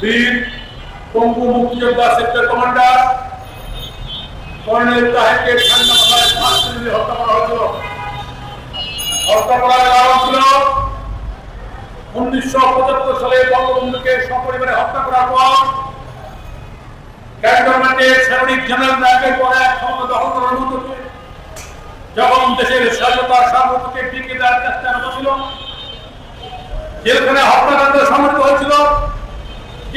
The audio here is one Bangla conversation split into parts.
বীর, পঙ্গু মুক্তিযোদ্ধা সেক্টর কমান্ডার, কর্নেল তাহেরকে ঠান্ডা মাথায় ফাঁস হত্যা করা হয়েছিল। হত্যা করার কারণ ছিল উনিশশো পঁচাত্তর সালে বঙ্গবন্ধুকে সপরিবারে হত্যা করার পর ক্যান্টনমেন্টের সামরিক জেনারেল র্যাঙ্কের পর ক্ষমতা দখল করার উদ্যোগে যখন দেশের স্বাধীনতার সার্বত্রকে টিকে দেওয়ার চেষ্টা হচ্ছিল জেলখানে হত্যাকাণ্ড সংঘটিত হয়েছিল।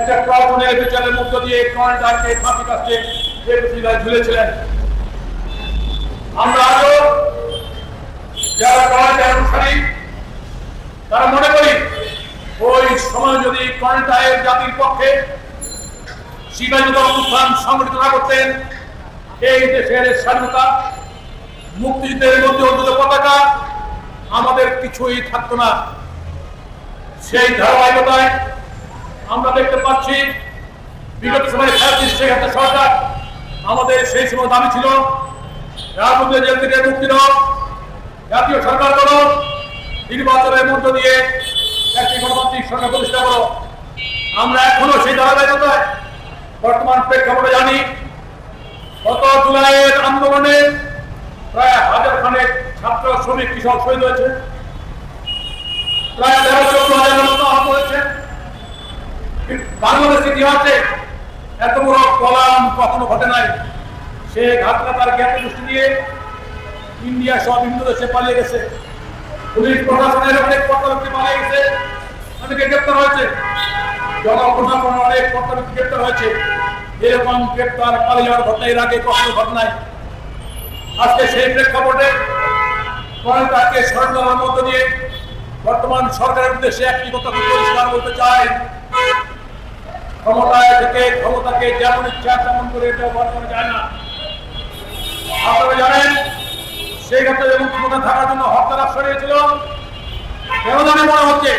একটা প্রবণের বিচারের মধ্য দিয়ে কর্ণাটকে ফাঁসি কাছে জেলখানায় ঝুলেছিলেন। আমরা আজও যারা কর্ণাটক অনুসারী, তারা মনে করি ওই সময় যদি কর্ণাটকের জাতির পক্ষে শিবাজিত অনুষ্ঠান সংগঠিত না করতেন, এই দেশের স্বাধীনতা, মুক্তিযুদ্ধের মধ্যে অর্জিত পতাকা আমাদের কিছুই থাকতো না। সেই ধারাবাহিকতায় আমরা দেখতে পাচ্ছি, বিগত সময়ে ফ্যাসিস্ট শেখ হাসিনা সরকার আমাদের সেই সময় দাবি ছিল, রাজনৈতিক জেল থেকে মুক্তি জাতীয় সরকার করো নির্বাচনের মধ্য দিয়ে একটি গণতান্ত্রিক সরকার প্রতিষ্ঠা করো। আমরা এখনও সেই ধারাবাহিকতায় বর্তমান প্রেক্ষাপটে জানি, গত জুলাইয়ের আন্দোলনে প্রায় হাজার খানেক ছাত্র, শ্রমিক, কৃষক শহীদ হয়েছে। প্রায় তেরো চোদ্দ হাজার লোক আহত হয়েছে। বাংলাদেশ ইতিহাসে এত বড় কলাম কখনো ঘটে নাই। সে ঘাতটা তার জ্ঞাত গোষ্ঠী নিয়ে ইন্ডিয়া সহ বিভিন্ন দেশে পালিয়ে গেছে। পুলিশ প্রশাসনের অনেক কর্তাব্যক্তি পালিয়ে গেছে। অনেকে গ্রেপ্তার হয়েছে। জনপ্রশাসনের অনেক কর্তাব্যক্তি গ্রেপ্তার হয়েছে। এরকম গ্রেপ্তার পালিয়ে যাওয়ার ঘটনা এর আগে কখনো ঘটনায় আজকে সেই প্রেক্ষাপটে তাকে সরকারের মধ্য দিয়ে বর্তমান সরকারের উদ্দেশ্যে একটি কথা পরিষ্কার বলতে চাই। ক্ষমতায় থেকে ক্ষমতাকে যেমন ইচ্ছা তেমন করে এটা ব্যবহার যায় না। আপনারা জানেন, সেই ক্ষেত্রে যখন ক্ষমতা থাকার জন্য হত্যার সরিয়েছিল জানে মনে হচ্ছে,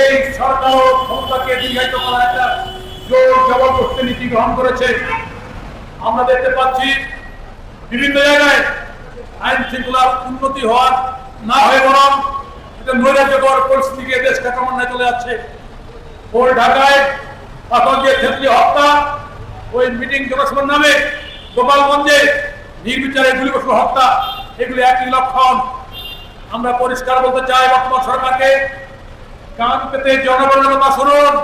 এই সরকার ক্ষমতাকে দীর্ঘায়িত করার একটা জোর জবরদস্তি নীতি গ্রহণ করেছে। আমরা দেখতে পাচ্ছি, বিভিন্ন জায়গায় আইন শৃঙ্খলার উন্নতি হওয়ার না হয়ে বরং একটা নৈরাজ্যকর পরিস্থিতিকে দেশটা ক্রমান্বয়ে চলে যাচ্ছে। ঢাকায় পাথরকে ক্ষেত্রে হত্যা, ওই মিটিং জনসভার নামে গোপালগঞ্জে নির্বিচারে গুলিবসু হত্যা, এগুলি একই লক্ষণ। আমরা পরিষ্কার বলতে চাই বর্তমান সরকারকে, কান পেতে জনগণের কথা শুনুন,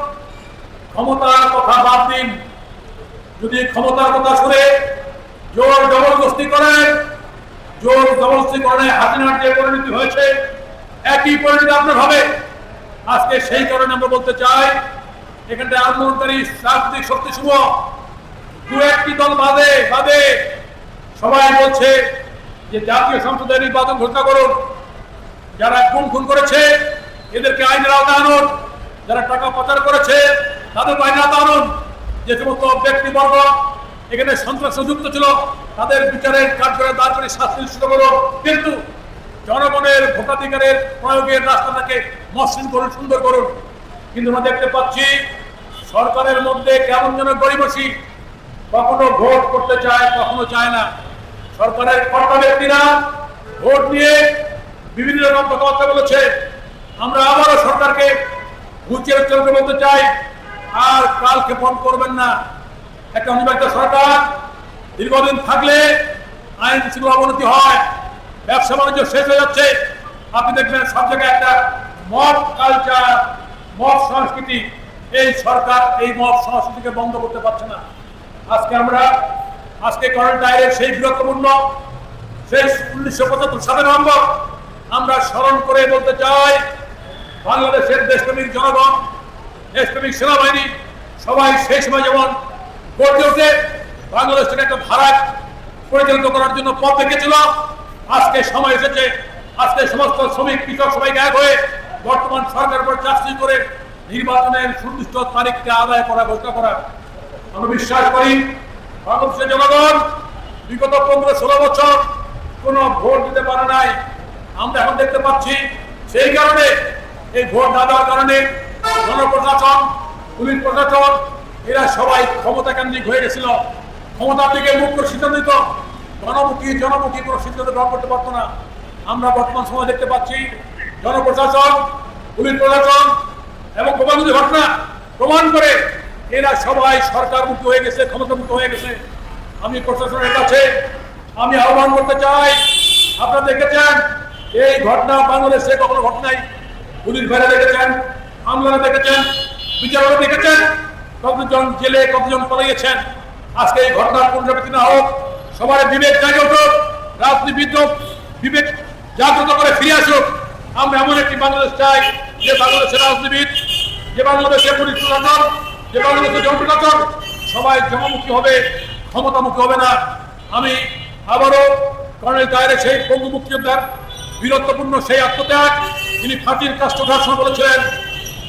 ক্ষমতার কথা বাদ দিন। যদি ক্ষমতার কথা শুনে জোর জবরদস্তি করেন, জোর জবরদস্তি করে হাসিনার যে পরিণতি হয়েছে, একই পরিণতি আপনার হবে। আজকে সেই কারণে আমরা বলতে চাই এখানটা আন্দোলনকারী রাজনৈতিক শক্তি শুভ। দু একটি দল বাদে বাদে। সবাই বলছে যে জাতীয় সংসদের নির্বাচন ঘোষণা করুন। যারা খুন খুন করেছে, এদেরকে আইনের আওতায় আনুন। যারা টাকা পাচার করেছে, তাদের আইনের আওতায় আনুন। যে সমস্ত ব্যক্তিবর্গ এখানে সন্ত্রাস যুক্ত ছিল, তাদের বিচারের কার্যকর দাঁড় করে শাস্তি নিশ্চিত করুন। কিন্তু জনগণের ভোটাধিকারের প্রয়োগের রাস্তাটাকে মসৃণ করুন, সুন্দর করুন। কিন্তু আমরা দেখতে পাচ্ছি সরকারের মধ্যে কেমন যেন গরিবসী কখনো ভোট করতে চায়, কখনো চায় না। সরকারের কর্তা ব্যক্তিরা ভোট নিয়ে বিভিন্ন রকম কথাবার্তা বলেছে। আমরা আবারও সরকারকে ঘুচিয়ে চলতে বলতে চাই, আর কালকে ফোন করবেন না। একটা অনিবার্য সরকার দীর্ঘদিন থাকলে আইন শৃঙ্খলা অবনতি হয়, ব্যবসা বাণিজ্য শেষ হয়ে যাচ্ছে। আপনি দেখবেন সব জায়গায় একটা মব কালচার মব সংস্কৃতি এই সরকার এই মব সংস্কৃতিকে বন্ধ করতে পারছে না। আজকে আমরা, আজকে কোয়ারেন্টাইনের সেই বীরত্বপূর্ণ সেই উনিশশো পঁচাত্তর সালের নভেম্বর আমরা স্মরণ করে বলতে চাই, বাংলাদেশের দেশপ্রেমিক জনগণ, দেশপ্রেমিক সেনাবাহিনী, সবাই সেই সময় যেমন গড়ে ওঠে বাংলাদেশকে একটা ধারা পরিচালিত করার জন্য পথ দেখেছিল। আজকে সময় এসেছে, আজকে সমস্ত শ্রমিক, কৃষক সবাই এক হয়ে বর্তমান সরকার উপর চাকরি করে নির্বাচনের সুনির্দিষ্ট তারিখকে আদায় করা, ঘোষণা করা। আমরা বিশ্বাস করি, বাংলাদেশের জনগণ বিগত পনেরো, ষোলো বছর কোনো ভোট দিতে পারে নাই। আমরা এখন দেখতে পাচ্ছি, সেই কারণে, এই ভোট না দেওয়ার কারণে জনপ্রশাসন, পুলিশ প্রশাসন, এরা সবাই ক্ষমতা কেন্দ্রিক হয়ে গেছিল। ক্ষমতার দিকে মুখ করে সিদ্ধান্ত দিত জনমুখী জনমুখী কোনো সিদ্ধান্ত গ্রহণ করতে পারতো না। আমরা বর্তমান সময় দেখতে পাচ্ছি, জনপ্রশাসন, পুলিশ প্রশাসন এবং গোপালগঞ্জ ঘটনা, প্রমাণ করে এরা সবাই সরকার মুক্ত হয়ে গেছে ক্ষমতা মুক্ত হয়ে গেছে। আমি প্রশাসনের কাছে আমি আহ্বান করতে চাই, আপনারা দেখেছেন, এই ঘটনা বাংলাদেশে কখনো ঘটনাই পুলিশ ভাইরা দেখেছেন, আমলারা দেখেছেন, বিচারকরা দেখেছেন, কতজন জেলে, কতজন পালিয়েছেন আজকে এই ঘটনার পুনরাবৃত্তি না হোক, সবার বিবেক জাগে উঠুক রাজনীতিবিদ বিবেক জাগ্রত করে ফিরে আসুক। আমরা এমন একটি বাংলাদেশ চাই, যে বাংলাদেশের রাজনীতিবিদ যে বাংলাদেশের পুলিশ প্রশাসন যে বাংলাদেশের জনপ্রশাসন সবাই জনমুখী হবে, ক্ষমতামুখী হবে না। আমি আবারও কর্নেল তাহের সেই বঙ্গু মুক্তিযোদ্ধার বীরত্বপূর্ণ সেই আত্মত্যাগ তিনি ফাঁসির কাষ্ট ঘোষণা বলেছিলেন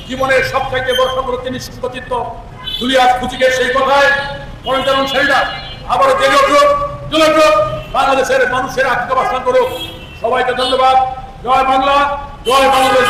জীবনের সব চাইতে বড় সংগ্রহ তিনি সুস্থচিত্ত দুলিয়াস কুচিকের সেই কথায় পরিচালন সেইটা আবারও জেগে উঠুক বাংলাদেশের মানুষের আত্মবাসন করুক। সবাইকে ধন্যবাদ। জয় বাংলা, জয় বাংলাদেশ